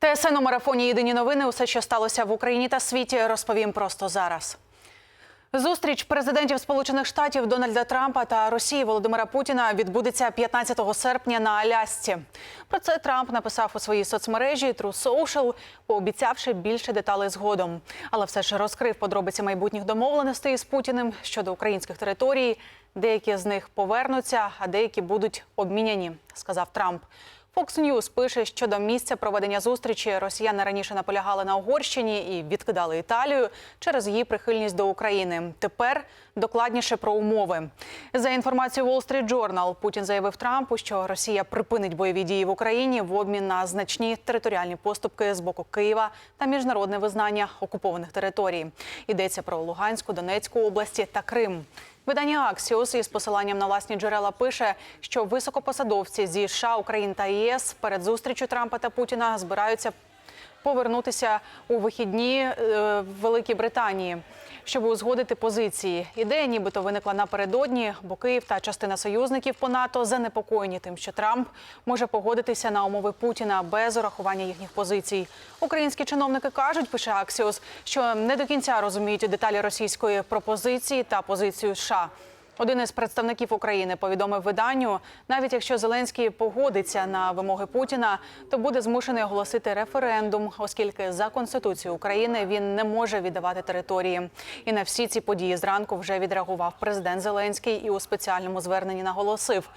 ТСН у марафоні Єдині новини. Усе, що сталося в Україні та світі, розповім просто зараз. Зустріч президентів Сполучених Штатів Дональда Трампа та Росії Володимира Путіна відбудеться 15 серпня на Алясці. Про це Трамп написав у своїй соцмережі True Social, пообіцявши більше деталей згодом. Але все ж розкрив подробиці майбутніх домовленостей з Путіним щодо українських територій. Деякі з них повернуться, а деякі будуть обміняні, сказав Трамп. Fox News пише, що до місця проведення зустрічі росіяни раніше наполягали на Угорщині і відкидали Італію через її прихильність до України. Тепер докладніше про умови. За інформацією Wall Street Journal, Путін заявив Трампу, що Росія припинить бойові дії в Україні в обмін на значні територіальні поступки з боку Києва та міжнародне визнання окупованих територій. Йдеться про Луганську, Донецьку області та Крим. Видання Аксіос із посиланням на власні джерела пише, що високопосадовці зі США, України та ЄС перед зустрічю Трампа та Путіна збираються повернутися у вихідні е, в Великій Британії, щоб узгодити позиції. Ідея, нібито виникла напередодні, бо Київ та частина союзників по НАТО занепокоєні тим, що Трамп може погодитися на умови Путіна без урахування їхніх позицій. Українські чиновники кажуть, пише Аксіос, що не до кінця розуміють деталі російської пропозиції та позицію США. Один із представників України повідомив виданню, навіть якщо Зеленський погодиться на вимоги Путіна, то буде змушений оголосити референдум, оскільки за конституцією України він не може віддавати території. І на всі ці події зранку вже відреагував президент Зеленський і у спеціальному зверненні наголосив.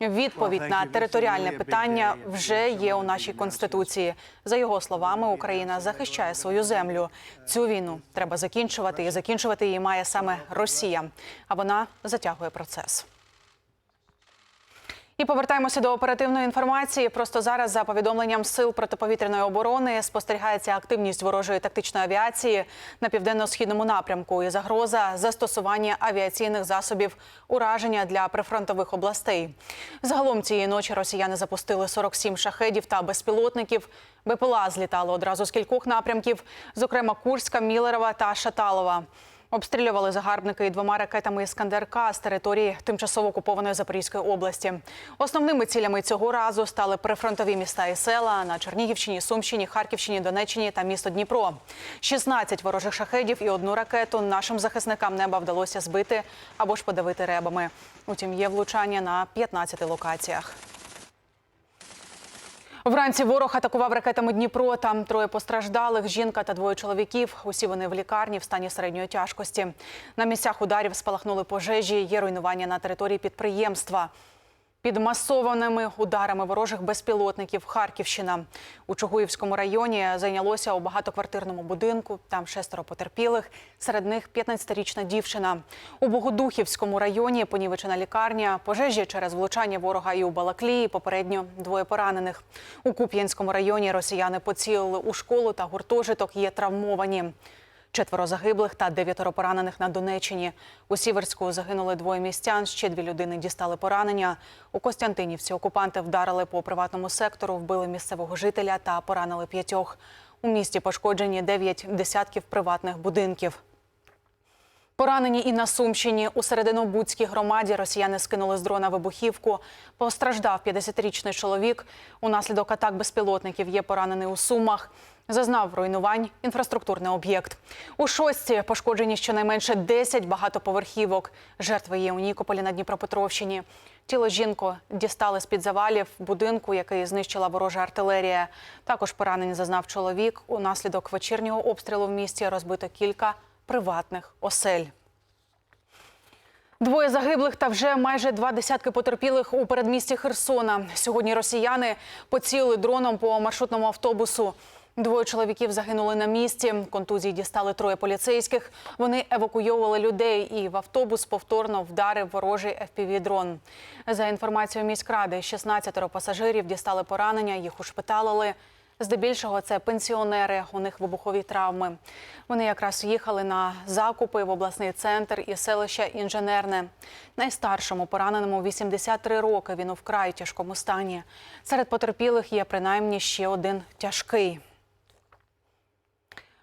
Відповідь на територіальне питання вже є у нашій конституції. За його словами, Україна захищає свою землю. Цю війну треба закінчувати, і закінчувати її має саме Росія. А вона затягує процес. І повертаємося до оперативної інформації. Просто зараз, за повідомленням сил протиповітряної оборони, спостерігається активність ворожої тактичної авіації на південно-східному напрямку і загроза застосування авіаційних засобів ураження для прифронтових областей. Загалом цієї ночі росіяни запустили 47 шахедів та безпілотників. БПЛА злітало одразу з кількох напрямків, зокрема Курська, Мілерова та Шаталова. Обстрілювали загарбники і двома ракетами «Іскандер-К» з території тимчасово окупованої Запорізької області. Основними цілями цього разу стали прифронтові міста і села на Чернігівщині, Сумщині, Харківщині, Донеччині та місто Дніпро. 16 ворожих шахедів і одну ракету нашим захисникам неба вдалося збити або ж подавити ребами. Утім, є влучання на 15 локаціях. Вранці ворог атакував ракетами Дніпро. Там троє постраждалих, жінка та двоє чоловіків. Усі вони в лікарні в стані середньої тяжкості. На місцях ударів спалахнули пожежі. Є руйнування на території підприємства. Під масованими ударами ворожих безпілотників Харківщина у Чугуївському районі зайнялося у багатоквартирному будинку. Там шестеро потерпілих, серед них 15-річна дівчина. У Богодухівському районі понівечена лікарня, пожежі через влучання ворога і у Балаклії. Попередньо двоє поранених. У Куп'янському районі росіяни поцілили у школу та гуртожиток. Є травмовані. Четверо загиблих та дев'ятеро поранених на Донеччині. У Сіверську загинули двоє містян. Ще дві людини дістали поранення. У Костянтинівці окупанти вдарили по приватному сектору, вбили місцевого жителя та поранили п'ятьох. У місті пошкоджені дев'ять десятків приватних будинків. Поранені і на Сумщині у Серединобудській громаді росіяни скинули з дрона вибухівку. Постраждав 50-річний чоловік. Унаслідок атак безпілотників є поранений у Сумах. Зазнав руйнувань інфраструктурний об'єкт. У шості пошкоджені щонайменше 10 багатоповерхівок. Жертви є у Нікополі на Дніпропетровщині. Тіло жінку дістали з-під завалів будинку, який знищила ворожа артилерія. Також поранень зазнав чоловік. Унаслідок вечірнього обстрілу в місті розбито кілька приватних осель. Двоє загиблих та вже майже два десятки потерпілих у передмісті Херсона. Сьогодні росіяни поцілили дроном по маршрутному автобусу. Двоє чоловіків загинули на місці. Контузії дістали троє поліцейських. Вони евакуйовували людей, і в автобус повторно вдарив ворожий FPV-дрон. За інформацією міськради, 16 пасажирів дістали поранення, їх ушпиталили. Здебільшого це пенсіонери, у них вибухові травми. Вони якраз їхали на закупи в обласний центр і селище Інженерне. Найстаршому пораненому 83 роки. Він у вкрай тяжкому стані. Серед потерпілих є принаймні ще один тяжкий.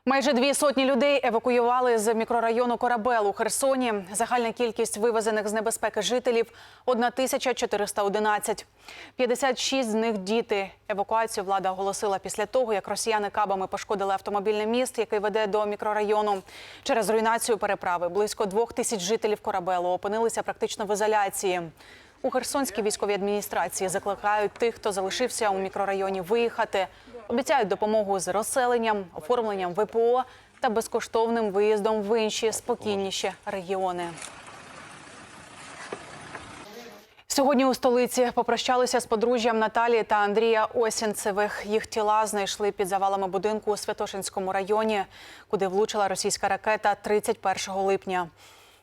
Майже дві сотні людей евакуювали з мікрорайону Корабел у Херсоні. Загальна кількість вивезених з небезпеки жителів – 1411. 56 з них – діти. Евакуацію влада оголосила після того, як росіяни кабами пошкодили автомобільний міст, який веде до мікрорайону. Через руйнацію переправи близько двох тисяч жителів Корабелу опинилися практично в ізоляції. У Херсонській військовій адміністрації закликають тих, хто залишився у мікрорайоні, виїхати. Обіцяють допомогу з розселенням, оформленням ВПО та безкоштовним виїздом в інші спокійніші регіони. Сьогодні у столиці попрощалися з подружжям Наталії та Андрія Осінцевих. Їх тіла знайшли під завалами будинку у Святошинському районі, куди влучила російська ракета 31 липня.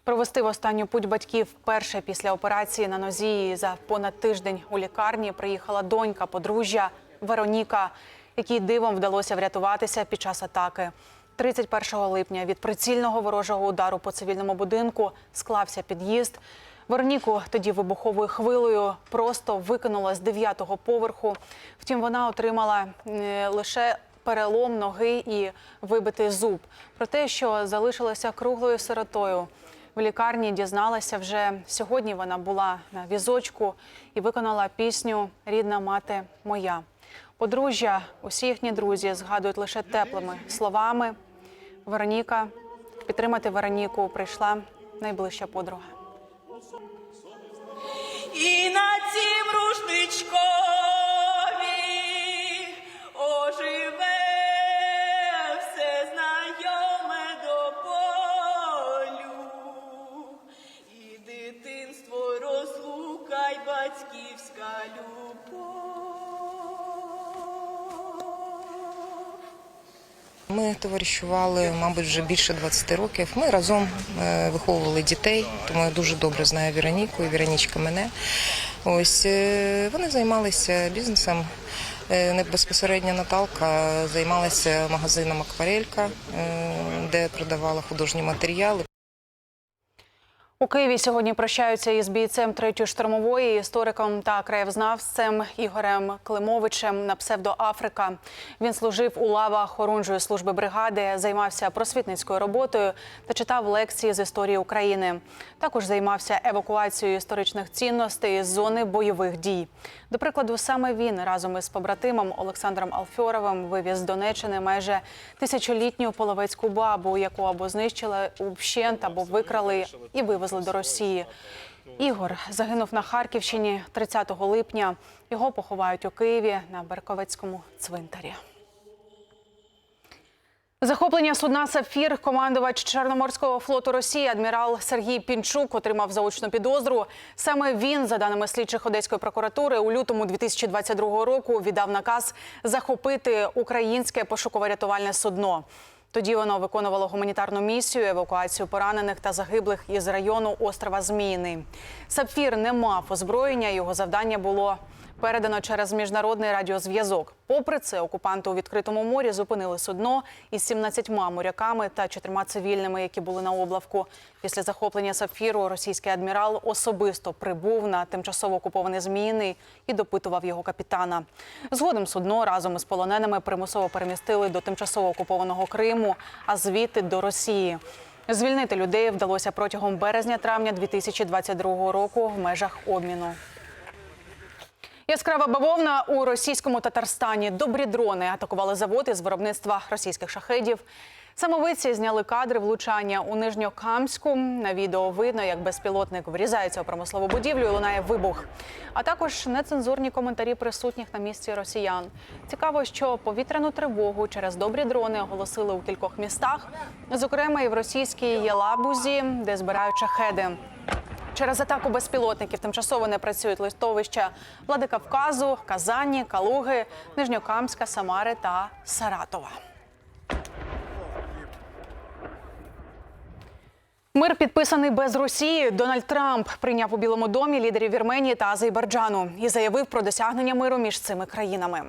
Провести в останню путь батьків вперше після операції на нозі за понад тиждень у лікарні приїхала донька подружжя Вероніка, якій дивом вдалося врятуватися під час атаки. 31 липня від прицільного ворожого удару по цивільному будинку склався під'їзд. Вероніку тоді вибуховою хвилею просто викинула з дев'ятого поверху. Втім, вона отримала е, лише перелом ноги і вибитий зуб. Про те, що залишилася круглою сиротою. В лікарні дізналася вже сьогодні. Вона була на візочку і виконала пісню Рідна мати моя. Подружжя, усі їхні друзі згадують лише теплими словами. Вероніка підтримати Вероніку прийшла найближча подруга. І на цім рушничкові Ми товаришували, мабуть, вже більше 20 років. Ми разом е, виховували дітей, тому я дуже добре знаю Віроніку і Віронічка мене. Ось е, вони займалися бізнесом. Не безпосередньо Наталка займалася магазином Акварелька, е, де продавала художні матеріали. У Києві сьогодні прощаються із бійцем третьої штурмової, істориком та краєвзнавцем Ігорем Климовичем на псевдо Африка. Він служив у лавах орунжої служби бригади, займався просвітницькою роботою та читав лекції з історії України. Також займався евакуацією історичних цінностей з зони бойових дій. До прикладу, саме він разом із побратимом Олександром Алфьоровим вивіз з Донеччини майже тисячолітню половецьку бабу, яку або знищили вщент, або викрали і вивезли до Росії. Ігор загинув на Харківщині 30 липня. Його поховають у Києві на Берковецькому цвинтарі. Захоплення судна Сапфір командувач Чорноморського флоту Росії адмірал Сергій Пінчук отримав заочну підозру. Саме він, за даними слідчих Одеської прокуратури, у лютому 2022 року віддав наказ захопити українське пошуково-рятувальне судно. Тоді воно виконувало гуманітарну місію, евакуацію поранених та загиблих із району острова Зміїний. Сапфір не мав озброєння. Його завдання було передано через міжнародний радіозв'язок. Попри це, окупанти у відкритому морі зупинили судно із 17 моряками та чотирма цивільними, які були на облавку. Після захоплення сапфіру російський адмірал особисто прибув на тимчасово окупований Зміїний і допитував його капітана. Згодом судно разом із полоненими примусово перемістили до тимчасово окупованого Криму, а звідти до Росії. Звільнити людей вдалося протягом березня-травня 2022 року в межах обміну. Яскрава бавовна у російському Татарстані. Добрі дрони атакували заводи з виробництва російських шахедів. Самовиці зняли кадри влучання у Нижньокамську. На відео видно, як безпілотник врізається у промислову будівлю і лунає вибух. А також нецензурні коментарі присутніх на місці росіян. Цікаво, що повітряну тривогу через добрі дрони оголосили у кількох містах, зокрема і в російській Єлабузі, де збирають шахеди. Через атаку безпілотників тимчасово не працюють листовища Владикавказу, Казані, Калуги, Нижньокамська, Самари та Саратова. Мир підписаний без Росії. Дональд Трамп прийняв у Білому домі лідерів Вірменії та Азербайджану і заявив про досягнення миру між цими країнами.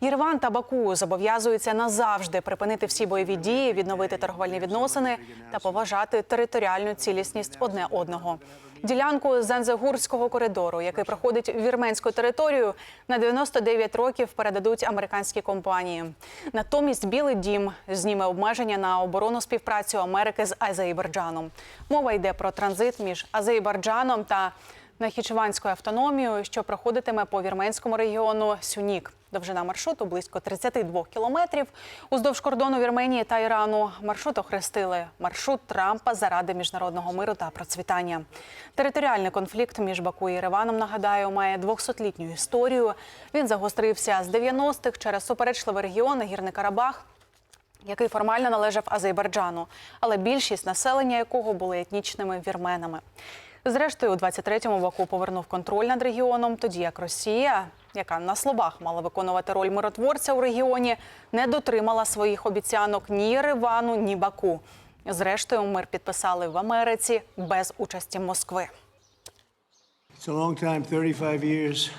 Єреван та Баку зобов'язуються назавжди припинити всі бойові дії, відновити торговельні відносини та поважати територіальну цілісність одне одного. Ділянку Занзегурського коридору, який проходить вірменську територію, на 99 років передадуть американські компанії. Натомість Білий Дім зніме обмеження на оборону співпрацю Америки з Азербайджаном. Мова йде про транзит між Азербайджаном та Нахічеванською автономією, що проходитиме по вірменському регіону Сюнік. Довжина маршруту близько 32 кілометрів. Уздовж кордону Вірменії та Ірану маршрут охрестили маршрут Трампа заради міжнародного миру та процвітання. Територіальний конфлікт між Баку і Єреваном, нагадаю, має 200-літню історію. Він загострився з 90-х через суперечливий регіон Гірний Карабах який формально належав Азербайджану, але більшість населення якого були етнічними вірменами. Зрештою, у 23-му Баку повернув контроль над регіоном, тоді як Росія, яка на словах мала виконувати роль миротворця у регіоні, не дотримала своїх обіцянок ні Єревану, ні Баку. Зрештою, мир підписали в Америці без участі Москви. It's a long time, 35 years.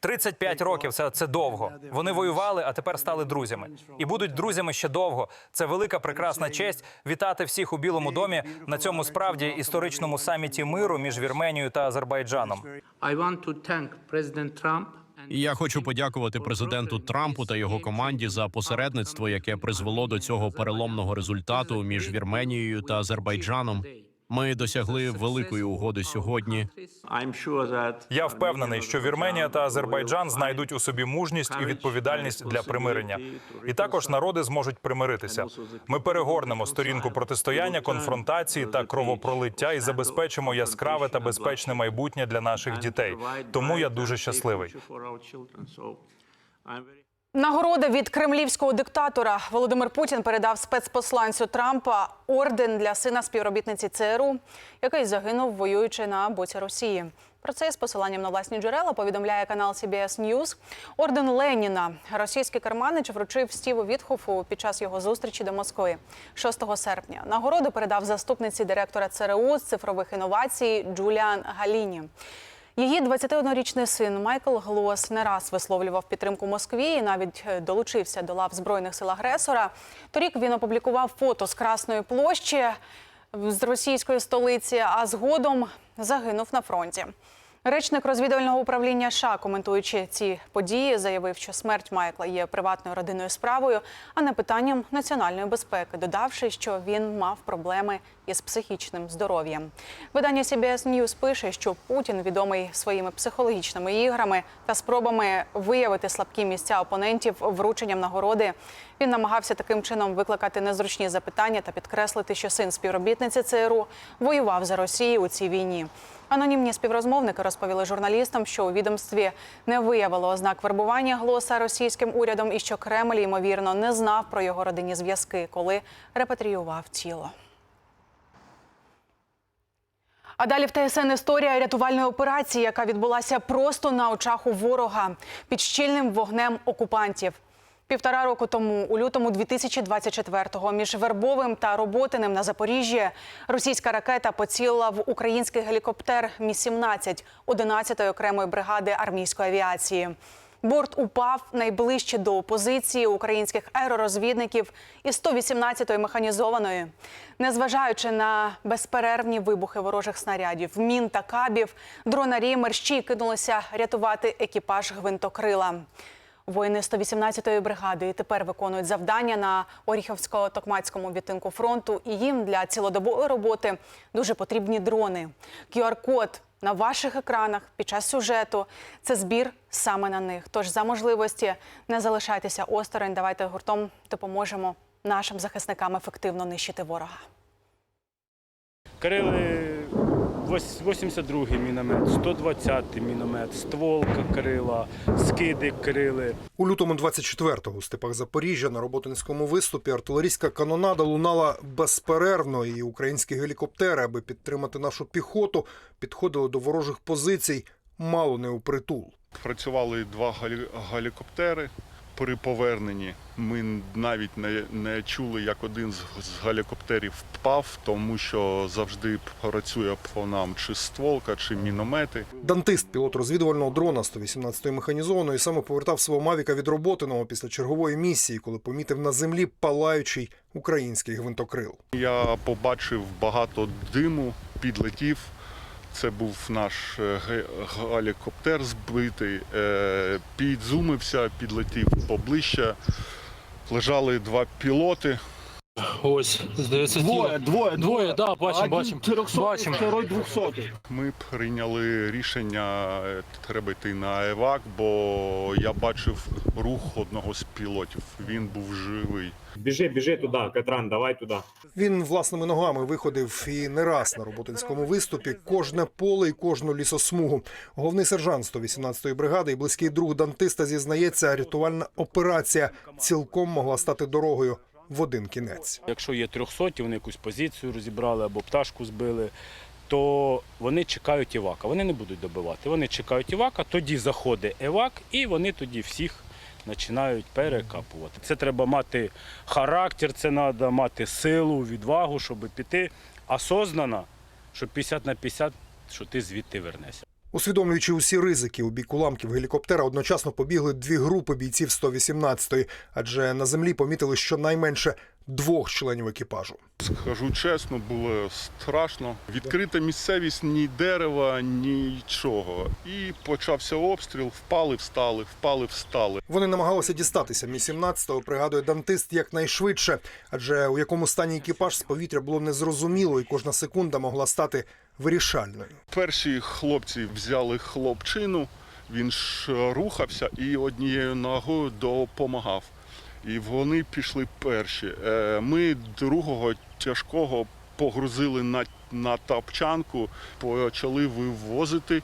35 років це, це довго. Вони воювали, а тепер стали друзями. І будуть друзями ще довго. Це велика прекрасна честь вітати всіх у Білому домі на цьому справді історичному саміті миру між Вірменією та Азербайджаном. Я хочу подякувати президенту Трампу та його команді за посередництво, яке призвело до цього переломного результату між Вірменією та Азербайджаном. Ми досягли великої угоди сьогодні. Я впевнений, що Вірменія та Азербайджан знайдуть у собі мужність і відповідальність для примирення. І також народи зможуть примиритися. Ми перегорнемо сторінку протистояння, конфронтації та кровопролиття і забезпечимо яскраве та безпечне майбутнє для наших дітей. Тому я дуже щасливий. Нагорода від кремлівського диктатора Володимир Путін передав спецпосланцю Трампа орден для сина співробітниці ЦРУ, який загинув, воюючи на боці Росії. Про це з посиланням на власні джерела повідомляє канал CBS News. Орден Леніна російський керманич вручив Стіву Вітхофу під час його зустрічі до Москви 6 серпня. Нагороду передав заступниці директора ЦРУ з цифрових інновацій Джуліан Галіні. Її 21-річний син Майкл Глос не раз висловлював підтримку Москві і навіть е, долучився до лав збройних сил агресора. Торік він опублікував фото з Красної площі з російської столиці, а згодом загинув на фронті. Речник розвідувального управління США, коментуючи ці події, заявив, що смерть Майкла є приватною родинною справою, а не питанням національної безпеки, додавши, що він мав проблеми із психічним здоров'ям. Видання CBS News пише, що Путін відомий своїми психологічними іграми та спробами виявити слабкі місця опонентів врученням нагороди. Він намагався таким чином викликати незручні запитання та підкреслити, що син співробітниці ЦРУ воював за Росію у цій війні. Анонімні співрозмовники розповіли журналістам, що у відомстві не виявило ознак вербування глоса російським урядом і що Кремль ймовірно не знав про його родинні зв'язки, коли репатріював тіло. А далі в ТСН історія рятувальної операції, яка відбулася просто на очах у ворога під щільним вогнем окупантів. Півтора року тому, у лютому 2024-го, між Вербовим та Роботиним на Запоріжжі російська ракета поцілила в український гелікоптер Мі-17 11-ї окремої бригади армійської авіації. Борт упав найближче до позиції українських аеророзвідників із 118-ї механізованої. Незважаючи на безперервні вибухи ворожих снарядів, мін та кабів, дронарі мерщій кинулися рятувати екіпаж гвинтокрила. Воїни 118-ї бригади і тепер виконують завдання на Оріховсько-Токмацькому відтинку фронту. І їм для цілодобової роботи дуже потрібні дрони. QR-код на ваших екранах під час сюжету це збір саме на них. Тож за можливості не залишайтеся осторонь. Давайте гуртом допоможемо нашим захисникам ефективно нищити ворога. Крили 82-й міномет, 120-й міномет, стволка крила, скиди крили. У лютому 24-го у степах Запоріжжя на Роботинському виступі артилерійська канонада лунала безперервно, і українські гелікоптери, аби підтримати нашу піхоту, підходили до ворожих позицій мало не у притул. Працювали два гелі- гелікоптери, при поверненні ми навіть не, не чули, як один з, з гелікоптерів впав, тому що завжди працює по нам чи стволка, чи міномети. Дантист, пілот розвідувального дрона 118-ї механізованої, саме повертав свого мавіка від роботиного після чергової місії, коли помітив на землі палаючий український гвинтокрил. Я побачив багато диму, підлетів. Це був наш е, гелікоптер збитий. Е, Підзумився, підлетів поближче. Лежали два пілоти. Ось, здається, двоє, двоє, двоє, да, бачимо, бачимо. Бачимо. Второй двохсотий. Ми прийняли рішення, е, треба йти на евак, бо я бачив рух одного з пілотів. Він був живий. Біжи, біжи туди, Катран, давай туди. Він власними ногами виходив і не раз на роботинському виступі. Кожне поле і кожну лісосмугу. Головний сержант 118-ї бригади і близький друг дантиста зізнається, рятувальна операція цілком могла стати дорогою в один кінець. Якщо є трьохсоті, вони якусь позицію розібрали або пташку збили, то вони чекають івака. Вони не будуть добивати. Вони чекають івака, тоді заходить евак, і вони тоді всіх починають перекапувати. Це треба мати характер, це треба мати силу, відвагу, щоб піти осознано, що 50 на 50, що ти звідти вернешся. Усвідомлюючи усі ризики у бік уламків гелікоптера, одночасно побігли дві групи бійців 118-ї, адже на землі помітили щонайменше двох членів екіпажу. Скажу чесно, було страшно. Відкрита місцевість, ні дерева, нічого. І почався обстріл, впали, встали, впали, встали. Вони намагалися дістатися Мі 17-го, пригадує дантист якнайшвидше, адже у якому стані екіпаж з повітря було незрозуміло, і кожна секунда могла стати вирішальною. Перші хлопці взяли хлопчину, він ж рухався і однією ногою допомагав. І вони пішли перші. Е, Ми другого тяжкого погрузили на, на тапчанку, почали вивозити.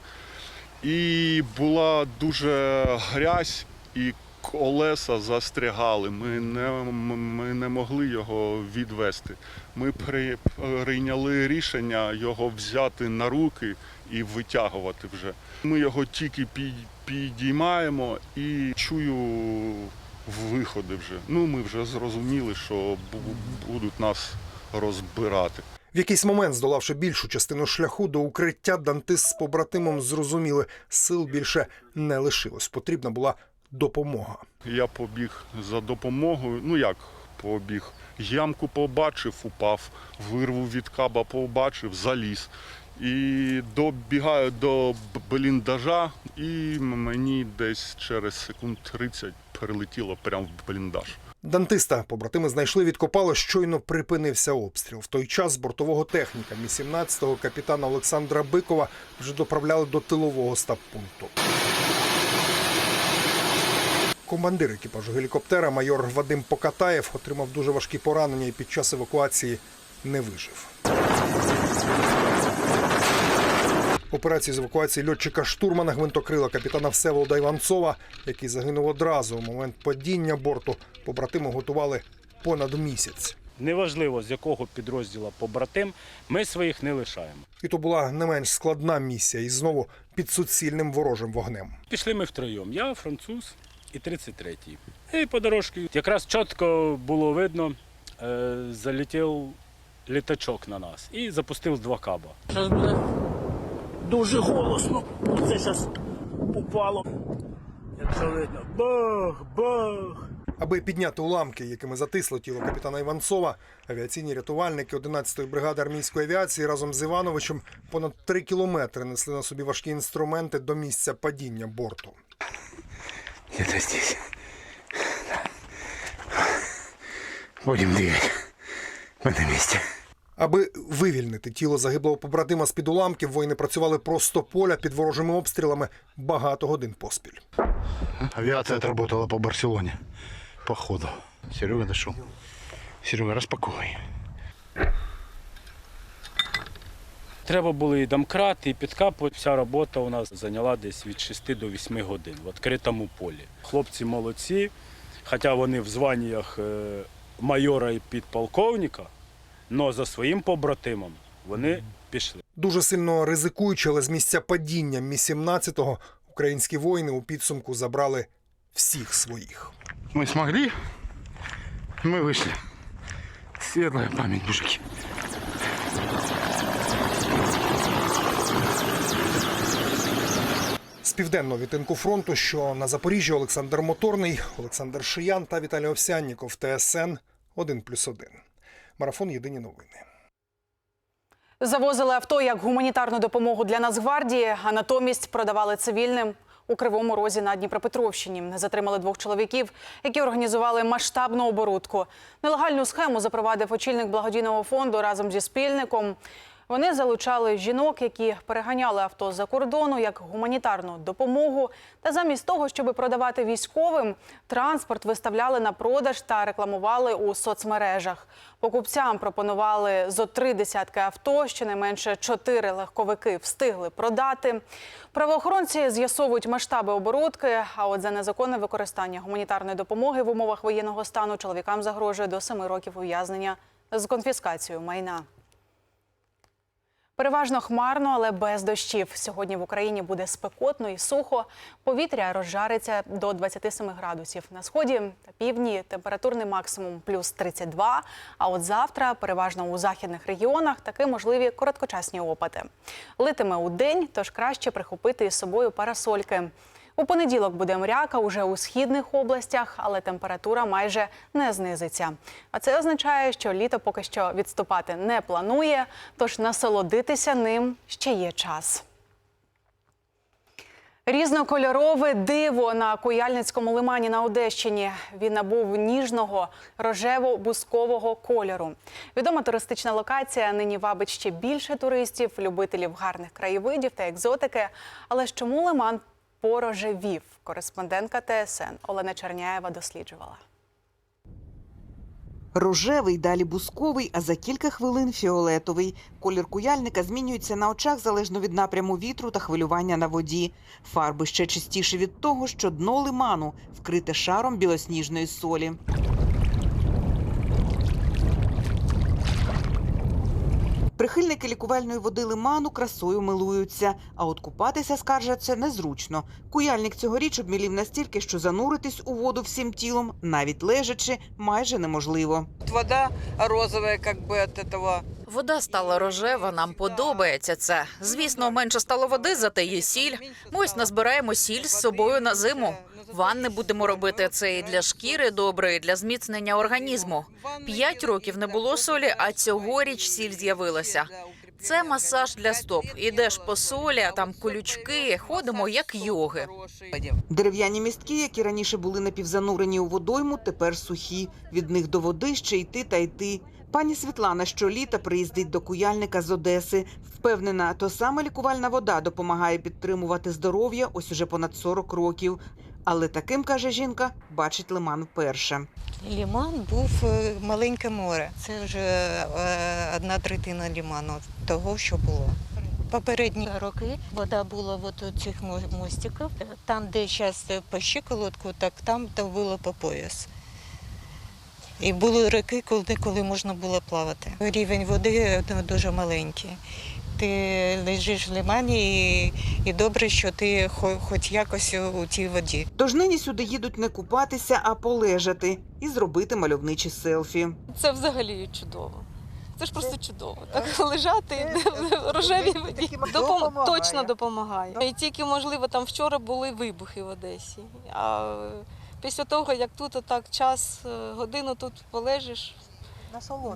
І була дуже грязь, і колеса застрягали. Ми не, ми не могли його відвести. Ми при- прийняли рішення його взяти на руки і витягувати вже. Ми його тільки підіймаємо і чую виходи вже. Ну, ми вже зрозуміли, що будуть нас розбирати. В якийсь момент, здолавши більшу частину шляху до укриття, дантист з побратимом зрозуміли, сил більше не лишилось. Потрібна була допомога. Я побіг за допомогою. Ну як побіг? Ямку побачив, упав, вирву від каба побачив, заліз. І добігаю до бліндажа, і мені десь через секунд 30 перелетіло прямо в бліндаж. Дантиста побратими знайшли, відкопали, щойно припинився обстріл. В той час з бортового техніка Мі 17-го капітана Олександра Бикова вже доправляли до тилового стаб-пункту. Командир екіпажу гелікоптера майор Вадим Покатаєв отримав дуже важкі поранення і під час евакуації не вижив. Операцію з евакуації льотчика штурмана гвинтокрила капітана Всеволода Іванцова, який загинув одразу у момент падіння борту, побратими готували понад місяць. Неважливо, з якого підрозділу побратим, ми своїх не лишаємо. І то була не менш складна місія, і знову під суцільним ворожим вогнем. Пішли ми втроєм. Я француз і 33-й. І по дорожці якраз чітко було видно, е, залетів літачок на нас і запустив два каба. Зараз буде дуже голосно. Це зараз упало. Якщо видно. Бах, бах. Аби підняти уламки, якими затисло тіло капітана Іванцова, авіаційні рятувальники 11-ї бригади армійської авіації разом з Івановичем понад три кілометри несли на собі важкі інструменти до місця падіння борту. Где-то здесь. Будем двигать в этом месте. Аби вивільнити тіло загиблого побратима з під уламків, воїни працювали просто поля під ворожими обстрілами багато годин поспіль. Авиация отработала по Барселоне. По ходу. Серега дошел. Серега, распаковывай. Треба було і домкрат, і підкапувати. Вся робота у нас зайняла десь від 6 до 8 годин в відкритому полі. Хлопці молодці, хоча вони в званнях е, майора і підполковника, але за своїм побратимом вони пішли. Дуже сильно ризикуючи, але з місця падіння Мі 17-го українські воїни у підсумку забрали всіх своїх. Мы смогли, мы вышли. Светлая память, мужики. З південного відтинку фронту, що на Запоріжжі Олександр Моторний, Олександр Шиян та Віталій Овсянніков. ТСН 1+,1. Марафон Єдині новини. Завозили авто як гуманітарну допомогу для Нацгвардії, а натомість продавали цивільним у Кривому Розі на Дніпропетровщині. Затримали двох чоловіків, які організували масштабну оборудку. Нелегальну схему запровадив очільник благодійного фонду разом зі спільником. Вони залучали жінок, які переганяли авто з-за кордону як гуманітарну допомогу. Та замість того, щоб продавати військовим, транспорт виставляли на продаж та рекламували у соцмережах. Покупцям пропонували зо три десятки авто, щонайменше чотири легковики встигли продати. Правоохоронці з'ясовують масштаби оборудки. А от за незаконне використання гуманітарної допомоги в умовах воєнного стану чоловікам загрожує до семи років ув'язнення з конфіскацією майна. Переважно хмарно, але без дощів. Сьогодні в Україні буде спекотно і сухо. Повітря розжариться до 27 градусів. На сході та півдні температурний максимум плюс 32. А от завтра, переважно у західних регіонах, таки можливі короткочасні опади. Литиме у день, тож краще прихопити із собою парасольки. У понеділок буде мряка уже у східних областях, але температура майже не знизиться. А це означає, що літо поки що відступати не планує, тож насолодитися ним ще є час. Різнокольорове диво на Куяльницькому лимані на Одещині. Він набув ніжного рожево-бускового кольору. Відома туристична локація нині вабить ще більше туристів, любителів гарних краєвидів та екзотики. Але ж чому лиман порожевів? Кореспондентка ТСН Олена Черняєва досліджувала. Рожевий, далі бусковий, а за кілька хвилин фіолетовий. Колір куяльника змінюється на очах залежно від напряму вітру та хвилювання на воді. Фарби ще чистіші від того, що дно лиману вкрите шаром білосніжної солі. Прихильники лікувальної води лиману красою милуються, а от купатися скаржаться незручно. Куяльник цьогоріч обмілів настільки, що зануритись у воду всім тілом, навіть лежачи, майже неможливо. Вода розова, як би від цього Вода стала рожева, нам подобається це. Звісно, менше стало води, зате є сіль. Ми ось назбираємо сіль з собою на зиму. Ванни будемо робити це і для шкіри добре, і для зміцнення організму. П'ять років не було солі, а цьогоріч сіль з'явилася. Це масаж для стоп. Ідеш по солі, а там колючки, ходимо як йоги. Дерев'яні містки, які раніше були напівзанурені у водойму, тепер сухі. Від них до води ще йти та йти. Пані Світлана щоліта приїздить до куяльника з Одеси. Впевнена, то саме лікувальна вода допомагає підтримувати здоров'я ось уже понад 40 років. Але таким, каже жінка, бачить лиман вперше. Ліман був е, маленьке море. Це вже е, одна третина ліману того, що було. Попередні роки вода була от у цих мо- мостиків. Там, де зараз по щиколотку, так там то було по пояс. І були роки, коли, коли можна було плавати. Рівень води ну, дуже маленький. Ти лежиш в лимані і, і добре, що ти хоч якось у тій воді. Тож нині сюди їдуть не купатися, а полежати і зробити мальовничі селфі. Це взагалі чудово. Це ж просто чудово. Так лежати в рожевій воді Допом- точно допомагає. І тільки, можливо, там вчора були вибухи в Одесі. А після того, як тут отак час, е, годину тут полежиш,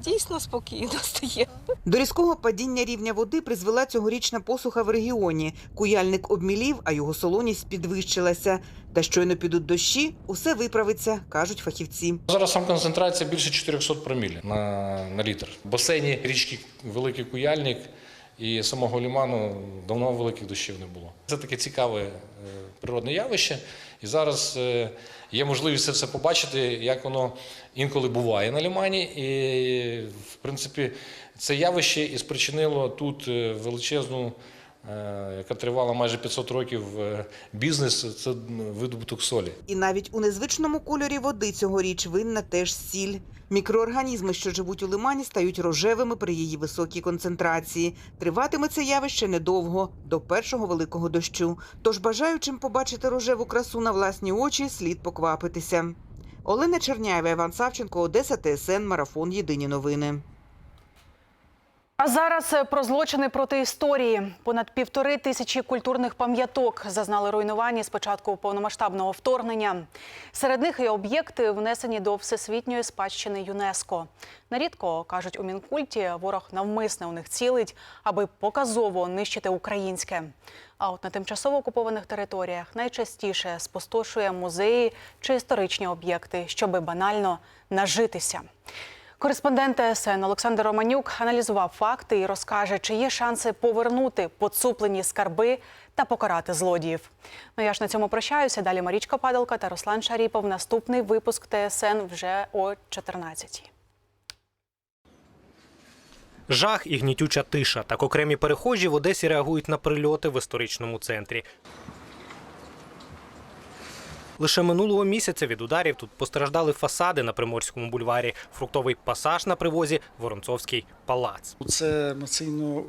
дійсно спокійно стає. До різкого падіння рівня води призвела цьогорічна посуха в регіоні. Куяльник обмілів, а його солоність підвищилася. Та щойно підуть дощі, усе виправиться, кажуть фахівці. Зараз сам концентрація більше 400 проміль на, на літр. В басейні річки Великий Куяльник і самого ліману давно великих дощів не було. Це таке цікаве е, природне явище. І зараз е, є можливість це все побачити, як воно інколи буває на лімані. І, в принципі, це явище і спричинило тут е, величезну, яка тривала майже 500 років, е, бізнес це видобуток солі. І навіть у незвичному кольорі води цьогоріч винна теж сіль. Мікроорганізми, що живуть у лимані, стають рожевими при її високій концентрації. Триватиме це явище недовго, до першого великого дощу. Тож бажаючим побачити рожеву красу на власні очі слід поквапитися. Олена Черняєва, Іван Савченко, Одеса, ТСН, Марафон. Єдині новини. А зараз е, про злочини проти історії. Понад півтори тисячі культурних пам'яток зазнали руйнування з початку повномасштабного вторгнення. Серед них і об'єкти, внесені до всесвітньої спадщини ЮНЕСКо. Нарідко кажуть у мінкульті, ворог навмисне у них цілить, аби показово нищити українське. А от на тимчасово окупованих територіях найчастіше спустошує музеї чи історичні об'єкти, щоби банально нажитися. Кореспондент ТСН Олександр Романюк аналізував факти і розкаже, чи є шанси повернути поцуплені скарби та покарати злодіїв. Ну я ж на цьому прощаюся. Далі Марічка Падалка та Руслан Шаріпов. Наступний випуск ТСН вже о 14-й. Жах і гнітюча тиша. Так окремі перехожі в Одесі реагують на прильоти в історичному центрі. Лише минулого місяця від ударів тут постраждали фасади на Приморському бульварі, фруктовий пасаж на привозі, Воронцовський палац. Це емоційно е,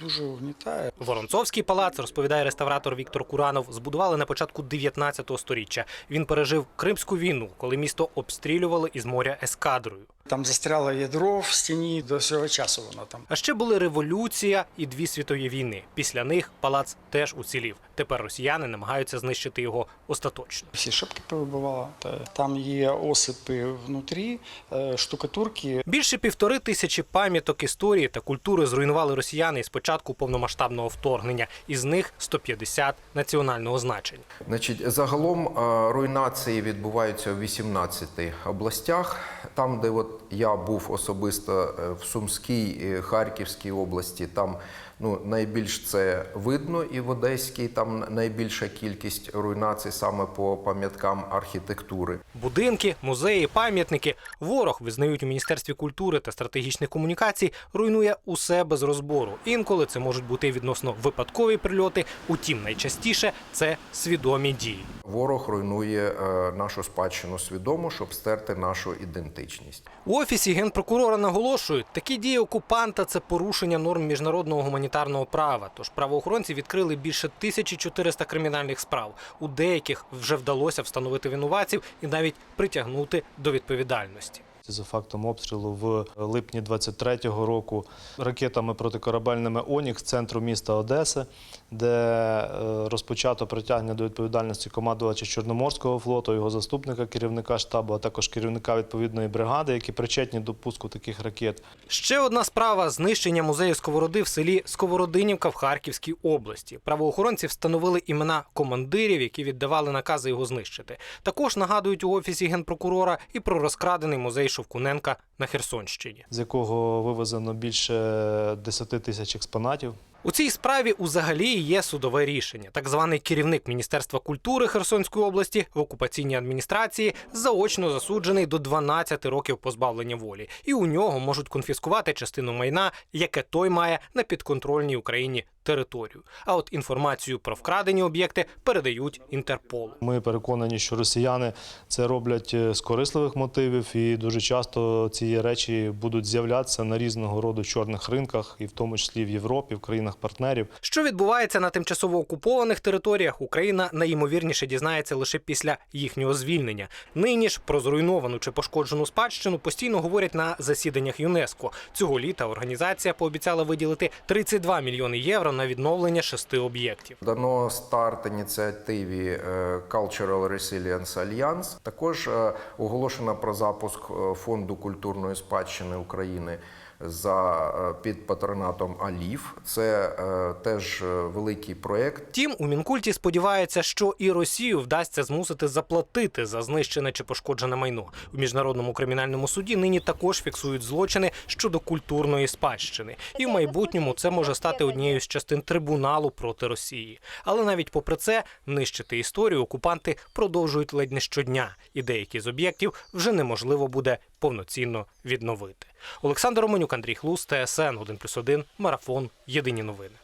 дуже угнітає. Воронцовський палац, розповідає реставратор Віктор Куранов, збудували на початку 19 століття. Він пережив Кримську війну, коли місто обстрілювали із моря ескадрою. Там застряло ядро в стіні до цього часу. Воно там. А ще були революція і дві світові війни. Після них палац теж уцілів. Тепер росіяни намагаються знищити його остаточно. Всі шибки повибивало. Та Там є осипи внутрі, е, штукатурки. Більше півтори тисячі пам'яток історії та культури зруйнували росіяни із початку повномасштабного вторгнення. Із них 150 національного значення. Значить, загалом е, руйнації відбуваються в 18 областях. Там, де от я був особисто е, в Сумській, Харківській області, там ну, найбільш це видно, і в Одеській там найбільша кількість руйнацій саме по пам'яткам архітектури. Будинки, музеї, пам'ятники. Ворог визнають у міністерстві культури та стратегічних комунікацій, руйнує усе без розбору. Інколи це можуть бути відносно випадкові прильоти. Утім, найчастіше це свідомі дії. Ворог руйнує е, нашу спадщину свідомо, щоб стерти нашу ідентичність. У офісі генпрокурора наголошують, такі дії окупанта це порушення норм міжнародного гуманітарного права. Тож правоохоронці відкрили більше 1400 кримінальних справ. У деяких вже вдалося встановити винуватців і навіть притягнути до відповідальності. За фактом обстрілу в липні 23-го року ракетами протикорабельними Онікс центру міста Одеси, де е, розпочато притягнення до відповідальності командувача Чорноморського флоту, його заступника, керівника штабу, а також керівника відповідної бригади, які причетні до пуску таких ракет. Ще одна справа знищення музею сковороди в селі Сковородинівка в Харківській області. Правоохоронці встановили імена командирів, які віддавали накази його знищити. Також нагадують у офісі генпрокурора і про розкрадений музей Шовкуненка на Херсонщині. з якого вивезено більше 10 тисяч експонатів. У цій справі узагалі є судове рішення. Так званий керівник Міністерства культури Херсонської області в окупаційній адміністрації заочно засуджений до 12 років позбавлення волі, і у нього можуть конфіскувати частину майна, яке той має на підконтрольній Україні територію. А от інформацію про вкрадені об'єкти передають Інтерполу. Ми переконані, що росіяни це роблять е, з корисливих мотивів, і дуже часто ці речі будуть з'являтися на різного роду чорних ринках, і в тому числі в Європі, в країнах-партнерів. Що відбувається на тимчасово окупованих територіях, Україна найімовірніше дізнається лише після їхнього звільнення. Нині ж про зруйновану чи пошкоджену спадщину постійно говорять на засіданнях ЮНЕСКО. Цього літа організація пообіцяла виділити 32 мільйони євро на відновлення шести об'єктів. Дано старт ініціативі е, Cultural Resilience Alliance. Також е, оголошено про запуск е, фонду культурної спадщини України за е, під патронатом АЛІФ. Це е, теж е, великий проєкт. Втім, у мінкульті сподіваються, що і Росію вдасться змусити заплатити за знищене чи пошкоджене майно. У міжнародному кримінальному суді нині також фіксують злочини щодо культурної спадщини, і в майбутньому це може стати однією з частин трибуналу проти Росії. Але навіть попри це нищити історію окупанти продовжують ледь не щодня, і деякі з об'єктів вже неможливо буде повноцінно відновити. Олександр Романюк, Андрій Хлус, ТСН 1+,1, Марафон. Єдині новини.